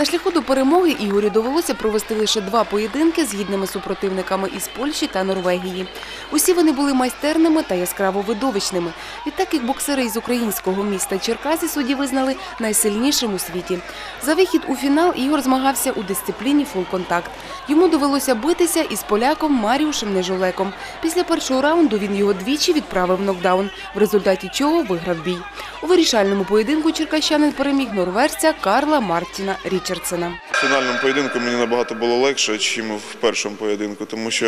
На шляху до перемоги Ігорю довелося провести лише два поєдинки з гідними супротивниками із Польщі та Норвегії. Усі вони були майстерними та яскраво видовищними. Відтак як боксери із українського міста Черкаси судді визнали найсильнішим у світі. За вихід у фінал Ігор змагався у дисципліні фулконтакт. Йому довелося битися із поляком Маріушем Нежолеком. Після першого раунду він його двічі відправив нокдаун, в результаті чого виграв бій. У вирішальному поєдинку черкащанин переміг норвежця Карла Мартіна Річардсена. В фінальному поєдинку мені набагато було легше, ніж в першому поєдинку, тому що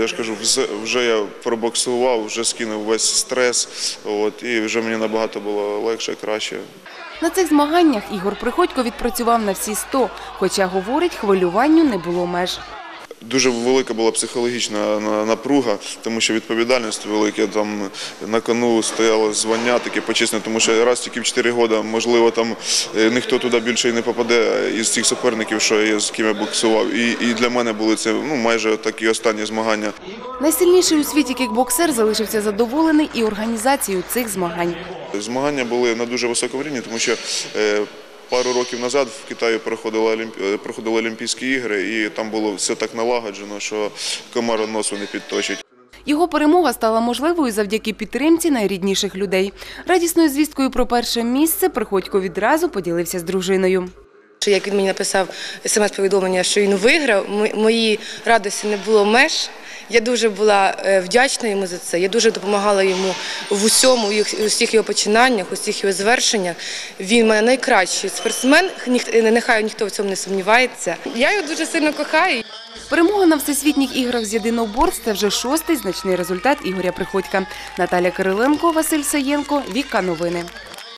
я ж кажу, вже я пробоксував, вже скинув весь стрес, от, і вже мені набагато було легше, краще. На цих змаганнях Ігор Приходько відпрацював на всі 100, хоча, говорить, хвилюванню не було меж. Дуже велика була психологічна напруга, тому що відповідальність велика. Там на кону стояло звання таке почесне, тому що раз тільки в 4 роки, можливо, там е, ніхто туди більше і не попаде із цих суперників, що я з ким я боксував. І, і для мене були це ну майже такі останні змагання. Найсильніший у світі кікбоксер залишився задоволений і організацією цих змагань. Змагання були на дуже високому рівні, тому що е, пару років назад в Китаї проходили, е, проходили Олімпійські ігри, і там було все так налагоджено, що комара носу не підточить. Його перемога стала можливою завдяки підтримці найрідніших людей. Радісною звісткою про перше місце Приходько відразу поділився з дружиною. Що Як він мені написав смс-повідомлення, що він виграв, мо- моїй радості не було меж. Я дуже була е, вдячна йому за це. Я дуже допомагала йому в усьому, у всіх його починаннях, у всіх його звершеннях. Він мене найкращий спортсмен. ніх- Нехай ніхто в цьому не сумнівається. Я його дуже сильно кохаю. Перемога на всесвітніх іграх з єдиноборств – це вже шостий значний результат Ігоря Приходька. Наталя Кириленко, Василь Саєнко, Віка Новини.